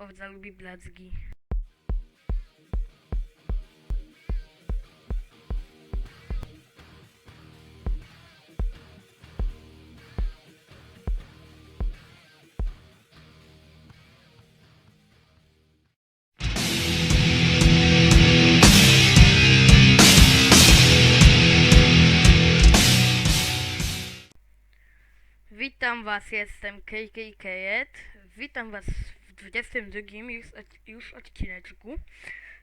Owca lubi bladzgi. Witam Was, jestem KK Kajet. Witam Was 22 już, od- już odcineczku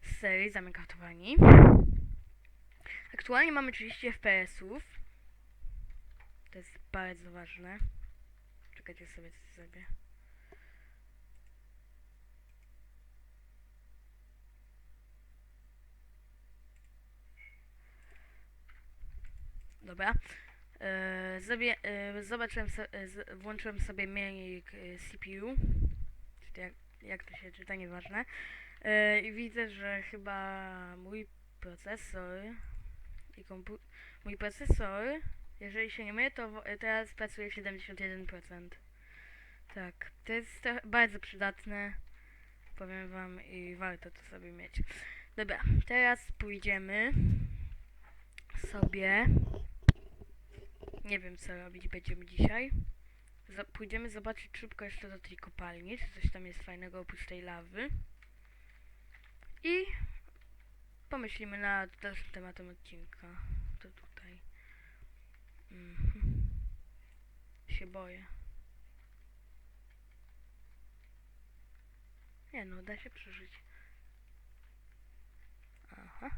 z serii Zamekartowani. Aktualnie mamy 30 FPS-ów. To jest bardzo ważne. Czekajcie sobie coś zrobię. Dobra. E, zrobię, e, zobaczyłem, e, włączyłem sobie mailing e, CPU, jak, jak to się czyta, nieważne. E, I widzę, że chyba mój procesor i mój procesor, jeżeli się nie mylę, to teraz pracuje 71%. Tak, to jest bardzo przydatne, powiem wam i warto to sobie mieć. Dobra, teraz pójdziemy sobie nie wiem co robić będziemy dzisiaj. Za pójdziemy zobaczyć szybko jeszcze do tej kopalni, czy coś tam jest fajnego oprócz tej lawy. I pomyślimy nad dalszym tematem odcinka. To tutaj. Mhm. Się boję. Nie no, da się przeżyć. Aha.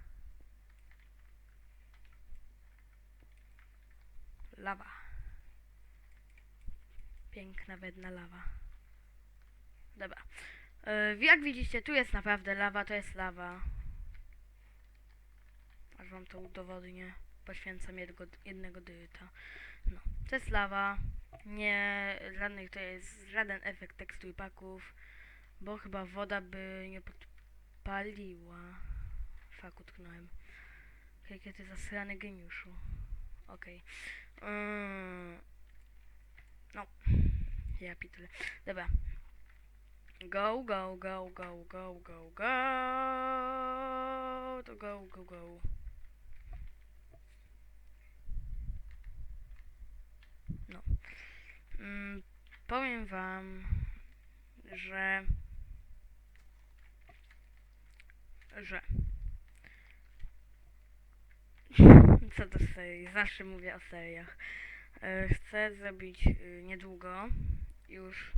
Lawa. Piękna, wedna lawa. Dobra. E, jak widzicie, tu jest naprawdę lawa, to jest lawa. Aż wam to udowodnię. Poświęcam jednego, jednego dyryta. No, to jest lawa. Nie, żadnych, to jest żaden efekt tekstur paków, bo chyba woda by nie podpaliła. Fak, utknąłem. Jakie ty zasrany geniuszu. Okej. Mm. No. Ja pitole. Dobra. Go, go, go, go, go, go, go. To go, go, go. No. Mm, powiem wam, że że co do serii, zawsze mówię o seriach. E, Chcę zrobić y, niedługo już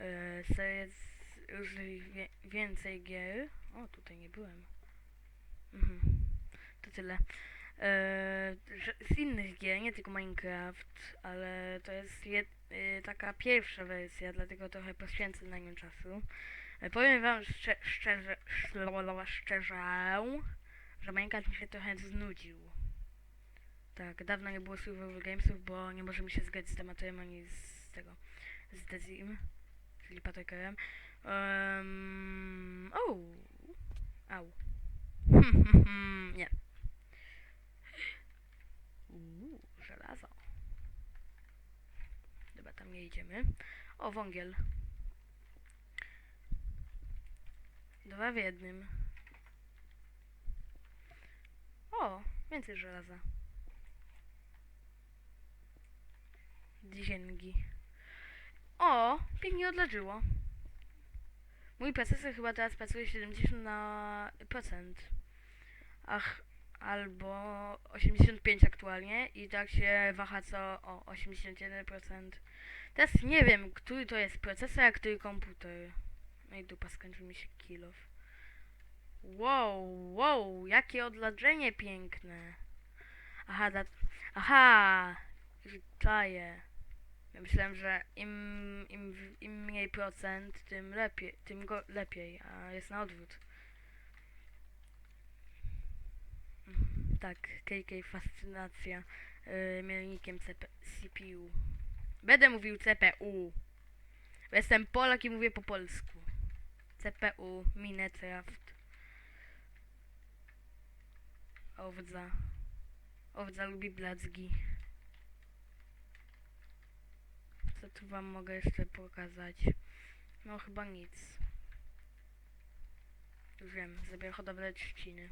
e, serię z już wie, więcej gier. O, tutaj nie byłem. Mhm. To tyle. E, z innych gier, nie tylko Minecraft, ale to jest jed, y, taka pierwsza wersja, dlatego trochę poświęcę na nią czasu. E, powiem wam szcze, szczerze, szczerze, szczerze, że Minecraft mi się trochę znudził. Tak, dawno nie było Survival Gamesów, bo nie możemy się zgadzać z tematem ani z tego, z Dezim, czyli Patrykerem. Um, o, au. nie. Uuu, żelazo. Dobra, tam nie idziemy. O, wągiel. Dwa w jednym. O, więcej żelaza. Dzięki. O, pięknie odleżyło. Mój procesor chyba teraz pracuje 70 na procent. Ach, albo 85 aktualnie i tak się waha co o 81%. Teraz nie wiem, który to jest procesor, a który komputer. No i dupa, skończył mi się kilof. Wow, wow, jakie odlażenie piękne. Aha, da, aha, czaję. Ja myślałem, że im, im, im mniej procent, tym lepiej, tym go, lepiej, a jest na odwrót. Tak, KK fascynacja yy, mielnikiem CP, CPU. Będę mówił CPU. Jestem Polak i mówię po polsku. CPU, Minecraft. Owdza. Owdza lubi bladzgi. Co tu wam mogę jeszcze pokazać? No chyba nic. Wiem, zrobię hodowlę trzciny.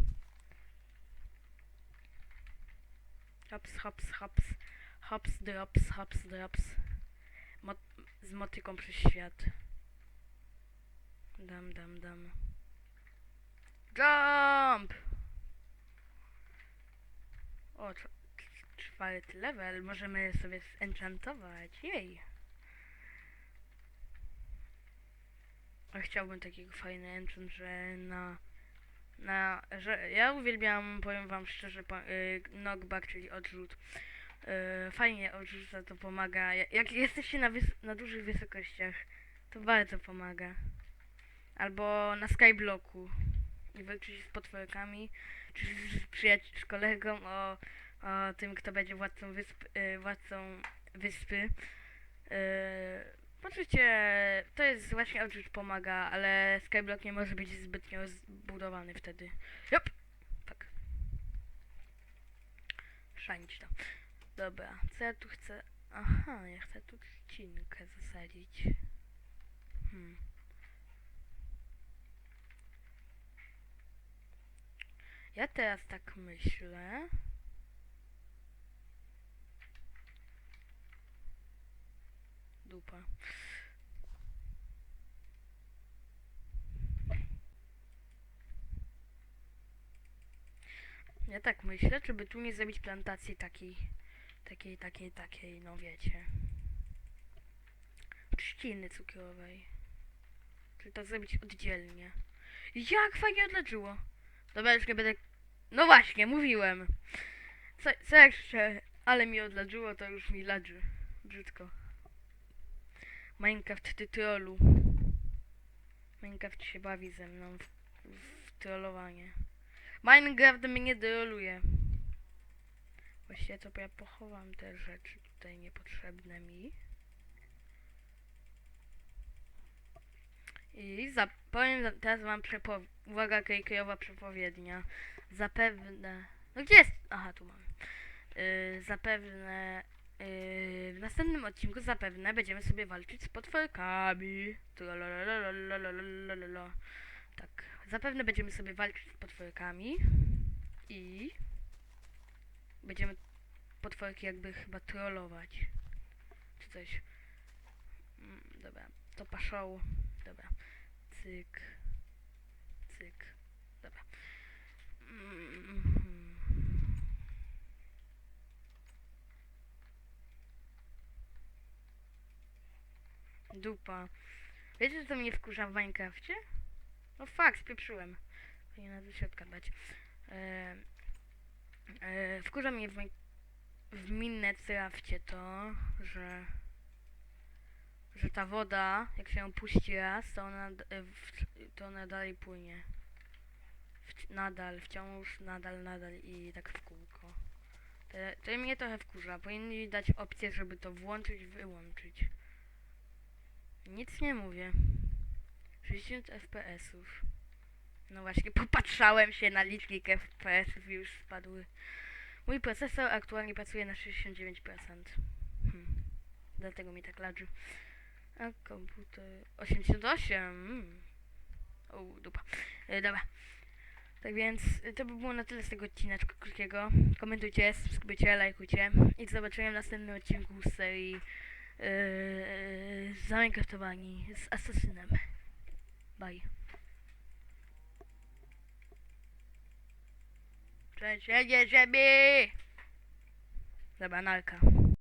Hops, hops, hops. Hops, drops, hops, drops. Mot z motyką przez świat. Dam, dam, dam. Jump! O, cz- cz- czwarty level. Możemy sobie zenchantować. Jej! A chciałbym takiego fajny enchant, że na... Na, że ja uwielbiam, powiem wam szczerze, pa, y, knockback, czyli odrzut. Y, fajnie odrzuca, to pomaga. Ja- Jak jesteście na, na dużych wysokościach, to bardzo pomaga. Albo na skyblocku i walczyć z potworkami, czy z, przyjaciół, z kolegą o, o tym, kto będzie władcą, wysp, y, władcą wyspy. Yy, poczucie, to jest właśnie odrzut pomaga, ale skyblock nie może być zbytnio zbudowany wtedy. Jop! Tak. Szanić to. Dobra, co ja tu chcę? Aha, ja chcę tu trzcinkę zasadzić. Hmm. Ja teraz tak myślę. Dupa. Ja tak myślę, żeby tu nie zrobić plantacji takiej, takiej, takiej, takiej, no wiecie. Trzciny cukrowej. Czy to zrobić oddzielnie. Jak fajnie odleczyło. Dobra, już nie będę... No właśnie, mówiłem. Co, co jeszcze? Ale mi odleczyło, to już mi ladży. Brzydko. Minecraft ty trollu. Minecraft się bawi ze mną w, w trollowanie. Minecraft mnie troluje. Właściwie to ja pochowam te rzeczy tutaj niepotrzebne mi. I za, powiem, za- teraz mam przepo... Uwaga, kejkejowa przepowiednia. Zapewne... No gdzie jest? Aha, tu mam. Yy, zapewne... Yy, w następnym odcinku zapewne będziemy sobie walczyć z potworkami. Tak. Zapewne będziemy sobie walczyć z potworkami. I... Będziemy potworki jakby chyba trollować. Czy coś. Mm, dobra. To paszą. Dobra. Cyk. Cyk. Dobra. Mm, Dupa. Wiecie, co mnie wkurza w Minecrafcie? No fakt, spieprzyłem. Powinienem do środka dać. E, e, wkurza mnie w, w Minecrafcie to, że że ta woda, jak się ją puści raz, to ona, e, to ona dalej płynie. W, nadal, wciąż, nadal, nadal i tak w kółko. To, to mnie trochę wkurza. Powinni dać opcję, żeby to włączyć, wyłączyć. Nic nie mówię. 60 FPS-ów. No właśnie, popatrzałem się na licznik FPS-ów i już spadły. Mój procesor aktualnie pracuje na 69%. Hmm. Dlatego mi tak ladży. A komputer... 88! Mm. O, dupa. E, dobra. Tak więc y, to by było na tyle z tego odcineczka krótkiego. Komentujcie, subskrybujcie, lajkujcie i do zobaczenia w następnym odcinku z serii yy, Zaminecraftowani z Asasynem. Bye. Jedzie ziemi! Dobra, nalka.